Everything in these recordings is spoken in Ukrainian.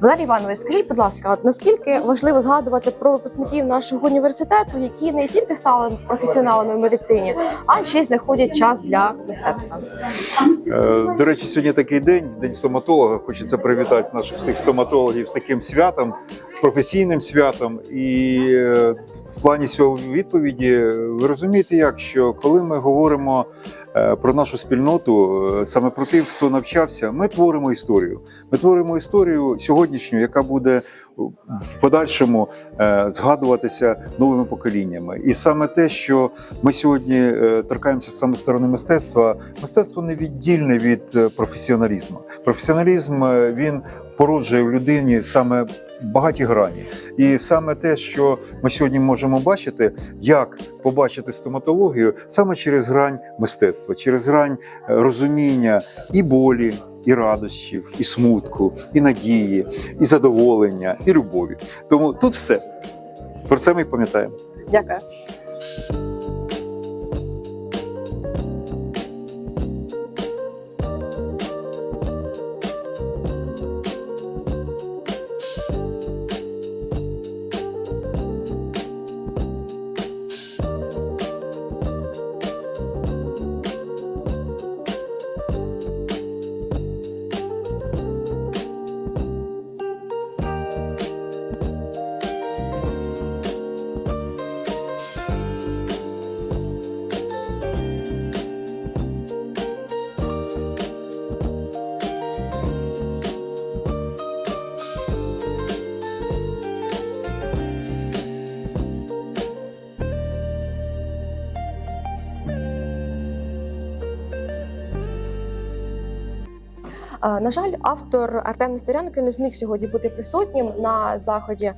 Валерій Іванович, скажіть, будь ласка, от наскільки важливо згадувати про випускників нашого університету, які не тільки стали професіоналами в медицині, а ще й знаходять час для мистецтва? Е, До речі, сьогодні такий день, день стоматолога. Хочеться привітати наших всіх стоматологів з таким святом, професійним святом. І е, в плані цього відповіді ви розумієте, як що коли ми говоримо е, про нашу спільноту, саме про тих, хто навчався, ми творимо історію. Ми творимо історію сьогоднішню, яка буде в подальшому е, згадуватися новими поколіннями. І саме те, що ми сьогодні е, торкаємося саме сторони мистецтва, мистецтво не віддільне від е, професіоналізму. Професіоналізм е, він породжує в людині саме багаті грані, і саме те, що ми сьогодні можемо бачити, як побачити стоматологію саме через грань мистецтва, через грань е, розуміння і болі. І радощів, і смутку, і надії, і задоволення, і любові. Тому тут все про це ми пам'ятаємо. Дякую. На жаль, автор Артем Нестерянко не зміг сьогодні бути присутнім на заході,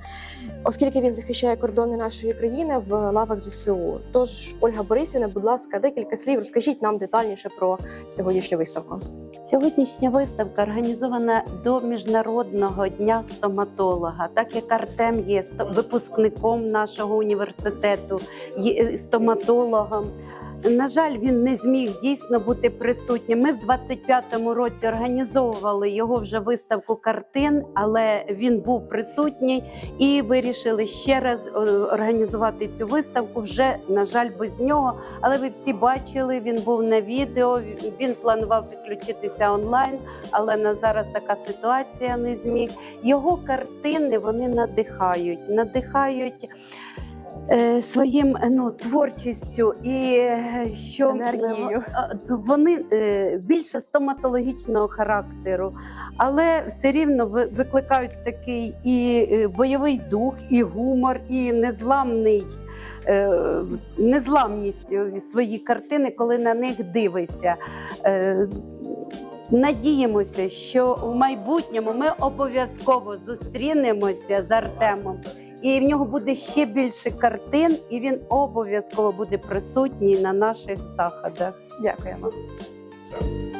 оскільки він захищає кордони нашої країни в лавах ЗСУ. Тож, Ольга Борисівна, будь ласка, декілька слів розкажіть нам детальніше про сьогоднішню виставку. Сьогоднішня виставка організована до міжнародного дня стоматолога. Так як Артем є випускником нашого університету, є стоматологом. На жаль, він не зміг дійсно бути присутнім. Ми в 25-му році організовували його вже виставку картин, але він був присутній і вирішили ще раз е, організувати цю виставку. Вже на жаль, без нього. Але ви всі бачили, він був на відео. Він планував підключитися онлайн, але на зараз така ситуація не зміг. Його картини вони надихають, надихають. Е, Своїм е, ну творчістю і е, що Енергією. е, вони більше стоматологічного характеру, але все рівно викликають такий і бойовий дух, і гумор, і незламний. Незламність свої картини, коли на них дивишся. Надіємося, що в майбутньому ми обов'язково зустрінемося з Артемом, і в нього буде ще більше картин, і він обов'язково буде присутній на наших заходах. Дякуємо. Дякую.